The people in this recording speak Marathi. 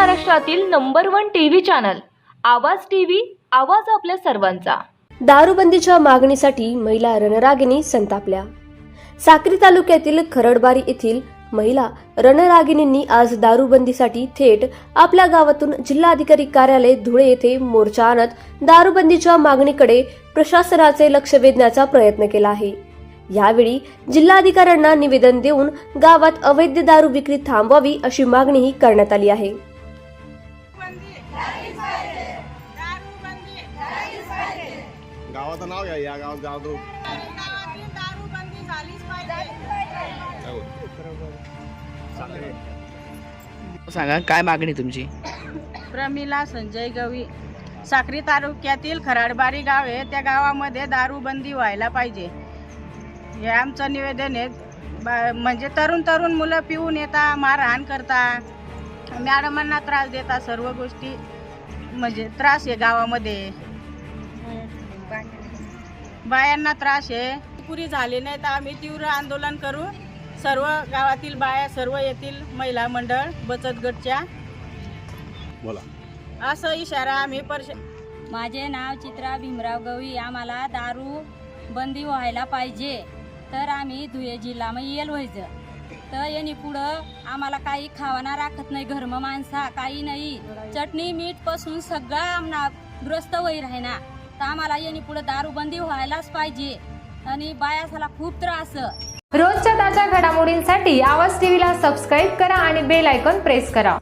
महाराष्ट्रातील number one TV channel Awaaz TV Awaaz आपल्या सर्वांचा. दारूबंदीच्या मागणीसाठी महिला रणरागिणी संतापल्या. साक्री तालुक्यातील खरडबारी येथील महिला रणरागिणींनी आज दारूबंदीसाठी थेट आपल्या गावातून जिल्हाधिकारी कार्यालय धुळे येथे मोर्चा आणत दारूबंदीच्या मागणीकडे प्रशासनाचे लक्ष वेधण्याचा प्रयत्न केला आहे. यावेळी जिल्हाधिकाऱ्यांना निवेदन देऊन गावात अवैध दारू विक्री थांबवावी अशी मागणीही करण्यात आली आहे. गावाचं नाव घ्या या गावात गाव पाहिजे सांगा काय मागणी तुमची? प्रमिला संजय गवी साक्री तालुक्यातील खराडबारी गाव आहे. त्या गावामध्ये दारूबंदी व्हायला पाहिजे. हे आमचं निवेदन आहे. बा- म्हणजे तरुण तरुण मुलं पिऊन येता मारहाण करता. मॅडमांना त्रास देता सर्व गोष्टी. म्हणजे त्रास आहे गावामध्ये. बायांना त्रास आहे. पुरी झाली नाही तर आम्ही तीव्र आंदोलन करू. सर्व गावातील बाया सर्व येथील महिला मंडळ बचत गटच्या. बोला. असं इशारा आम्ही परश माझे नाव चित्रा भीमराव गवळी आम्हाला दारू बंदी व्हायला पाहिजे. तर आम्ही धुळे जिल्हामध्ये येल व्हायचं. तर यांनी पुढं आम्हाला काही खावाना राखत नाही घरम माणसा काही नाही. चटणी मीठपासून सगळा आम्हाला ग्रस्त होई राहिना तर आम्हाला यांनी पुढं दारूबंदी व्हायलाच पाहिजे. आणि बायासाला खूप त्रास. रोजच्या ताज्या घडामोडींसाठी आवाज टीव्हीला सबस्क्राईब करा आणि बेल आयकॉन प्रेस करा.